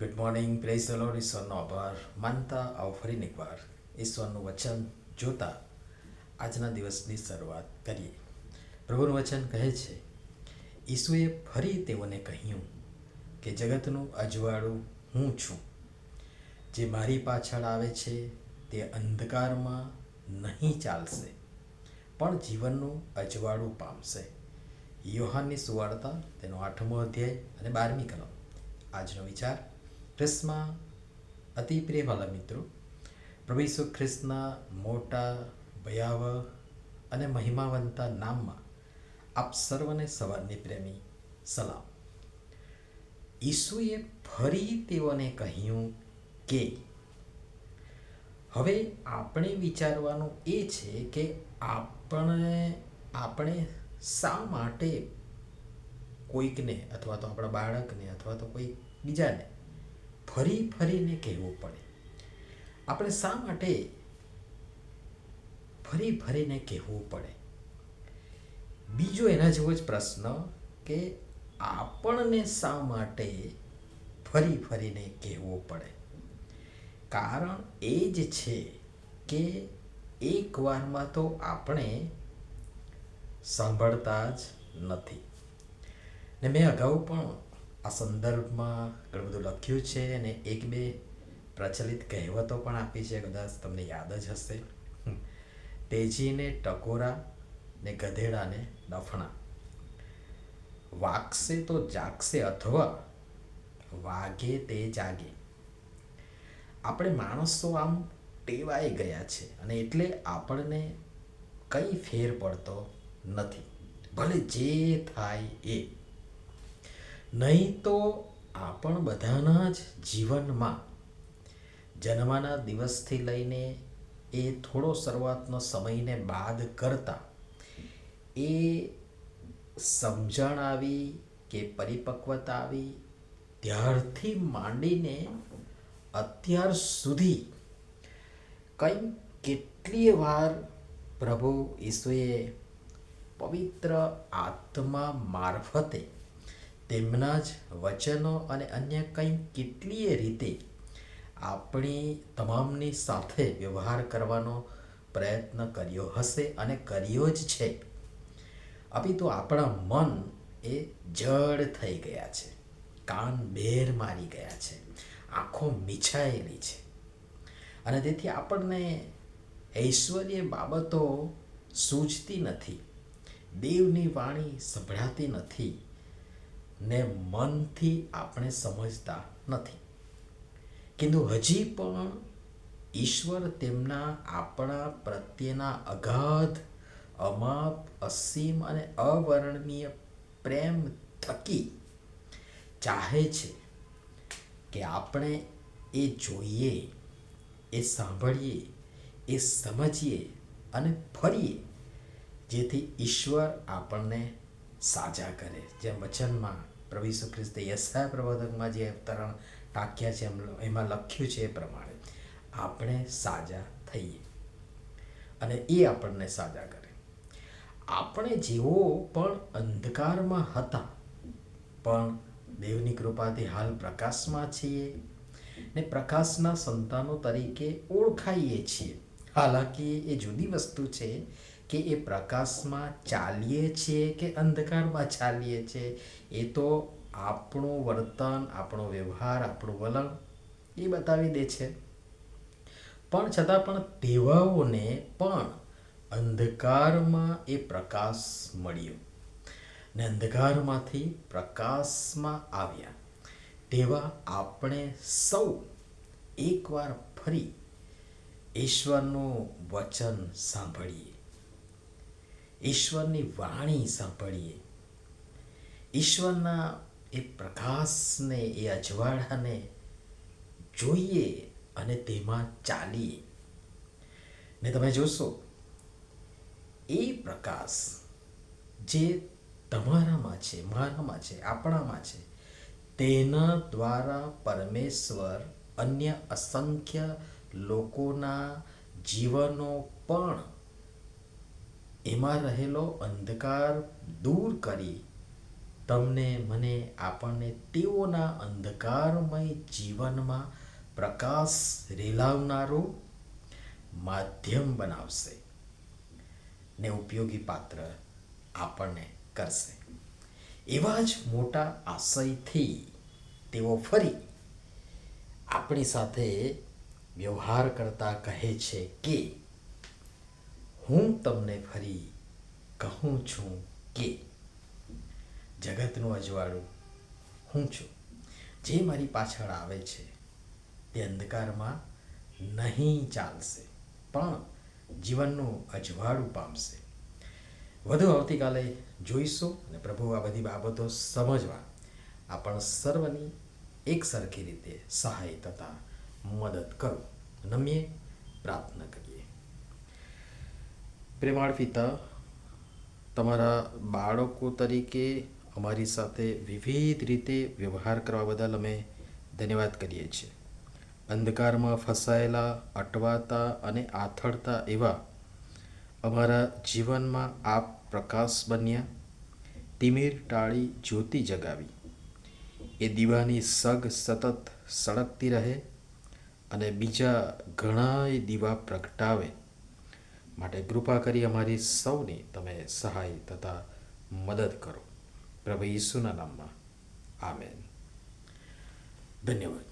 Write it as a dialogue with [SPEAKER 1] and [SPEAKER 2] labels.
[SPEAKER 1] Good morning praise the ઈશ્વરનો આભાર માનતા આવો ફરીને એકવાર ઈશ્વરનું વચન જોતા આજના દિવસની શરૂઆત કરીએ. પ્રભુનું વચન કહે છે, ઈસુએ ફરી તેઓને કહ્યું કે, જગતનું અજવાળું હું છું. જે મારી પાછળ આવે છે, તે અંધકારમાં નહીં ચાલશે, પણ જીવનનું અજવાળું પામશે. યોહાનની સુવાર્તા, તેનો આઠમો અધ્યાય અને બારમી કલમ. આજનો વિચાર ખ્રિસ્તમાં અતિ પ્રિયવાલા મિત્રો, પ્રભુ ઈસુ ખ્રિસ્તના મોટા, ભયાવહ અને મહિમાવંતા નામમાં આપ સર્વને સવારની પ્રેમી સલામ. ઈસુએ ફરી તેઓને કહ્યું કે, હવે આપણે વિચારવાનું એ છે કે આપણે આપણે શા માટે કોઈકને અથવા તો આપણા બાળકને અથવા તો કોઈ બીજાને ફરી ફરીને કહેવું પડે. આપણે શા માટે ફરી ફરીને કહેવું પડે? બીજો એના જેવો જ પ્રશ્ન કે આપણને શા માટે ફરી ફરીને કહેવું પડે? કારણ એ જ છે કે એક વારમાં તો આપણે સાંભળતા જ નથી. ને મેં અગાઉ પણ આ સંદર્ભમાં ઘણું બધું લખ્યું છે અને એક બે પ્રચલિત કહેવતો પણ આપી છે, કદાચ તમને યાદ જ હશે. તેજીને ટકોરા ને ગધેડાને દફણા. વાગશે તો જાગશે અથવા વાગે તે જાગે. આપણે માણસો આમ ટેવાઈ ગયા છે અને એટલે આપણને કંઈ ફેર પડતો નથી. ભલે જે થાય એ. નહીં તો આપણ બધાના જ જીવનમાં જન્મના દિવસથી લઈને એ થોડો શરૂઆતનો સમયને બાદ કરતા એ સમજણ આવી કે પરિપક્વતા આવી ત્યારથી માંડીને અત્યાર સુધી કંઈ કેટલીય વાર પ્રભુ ઈસુએ પવિત્ર આત્મા મારફતે તેમના જ વચનો અને અન્ય કંઈ કેટલીય રીતે આપણી તમામની સાથે વ્યવહાર કરવાનો પ્રયત્ન કર્યો હશે અને કર્યો જ છે. અભી તો આપણા મન એ જડ થઈ ગયા છે. કાન બેર મારી ગયા છે. આંખો મીછાયેલી છે. અને તેથી આપણને ઐશ્વર્ય બાબતો સૂઝતી નથી. દેવની વાણી સંભળાતી નથી. ને મનથી આપણે સમજતા નથી. કિંતુ હજી પણ ઈશ્વર તેમના આપણા પ્રત્યેના અગાધ, અમાપ, અસીમ અને અવર્ણનીય પ્રેમ થકી ચાહે છે કે આપણે એ જોઈએ, એ સાંભળીએ, એ સમજીએ અને ફરીએ, જેથી ઈશ્વર આપણને સાજા કરે. જેમ વચનમાં પ્રભુ ઈસુ ખ્રિસ્તે યસાય પ્રબોધકમાં જે અવતરણ ટાંક્યા છે, એમાં લખ્યું છે એ પ્રમાણે, આપણે સાજા થઈએ. અને એ આપણને સાજા કરે. આપણે જેવો પણ અંધકારમાં હતા, પણ દેવની કૃપાથી હાલ પ્રકાશમાં છીએ ને પ્રકાશના સંતાનો તરીકે ઓળખાઈએ છીએ. હાલાકી એ જુદી વસ્તુ છે કે એ પ્રકાશમાં ચાલીએ છીએ કે અંધકારમાં ચાલીએ છીએ, એ તો આપણું વર્તન, આપણો વ્યવહાર, આપણું વલણ એ બતાવી દે છે. પણ છતાં પણ તેવાઓને પણ અંધકારમાં એ પ્રકાશ મળ્યો ને અંધકારમાંથી પ્રકાશમાં આવ્યા. તેવા આપણે સૌ એકવાર ફરી ઈશ્વરનું વચન સાંભળીએ. ઈશ્વરની વાણી સાંભળીએ. ઈશ્વરના એ પ્રકાશને, એ અજવાળાને જોઈએ અને તેમાં ચાલીએ. ને તમે જોશો, એ પ્રકાશ જે તમારામાં છે, મારામાં છે, આપણામાં છે, તેના દ્વારા પરમેશ્વર અન્ય અસંખ્ય લોકોના જીવનો પણ એમાં રહેલો અંધકાર દૂર કરી તમને મને આપણને તેઓના અંધકારમય જીવનમાં પ્રકાશ રેલાવનારું માધ્યમ બનાવશે ને ઉપયોગી પાત્ર આપણને કરશે. એવા જ મોટા આશયથી તેઓ ફરી આપણી સાથે વ્યવહાર કરતા કહે છે કે હું તમને ફરી કહું છું કે જગતનું અજવાળું હું છું. જે મારી પાછળ આવે છે તે અંધકારમાં નહીં ચાલશે, પણ જીવનનું અજવાળું પામશે. વધુ આવતીકાલે જોઈશું અને પ્રભુ આ બધી બાબતો સમજવા આપણ સર્વની એક સરખી રીતે સહાય તથા મદદ કરો. નમીએ પ્રાર્થના કરીએ. પ્રેમાળ પિતા, તમારા બાળકો તરીકે અમારી સાથે વિવિધ રીતે વ્યવહાર કરવા બદલ અમે ધન્યવાદ કરીએ છીએ. અંધકારમાં ફસાયેલા, અટવાતા અને આથડતા એવા અમારા જીવનમાં આપ પ્રકાશ બન્યા, તિમિર ટાળી જ્યોતિ જગાવી. એ દીવાની સગ સતત સળગતી રહે અને બીજા ઘણાય દીવા પ્રગટાવે. માટે કૃપા કરી અમારી સૌની તમે સહાય તથા મદદ કરો. પ્રભુ ઈસુના નામમાં. આમેન. ધન્યવાદ.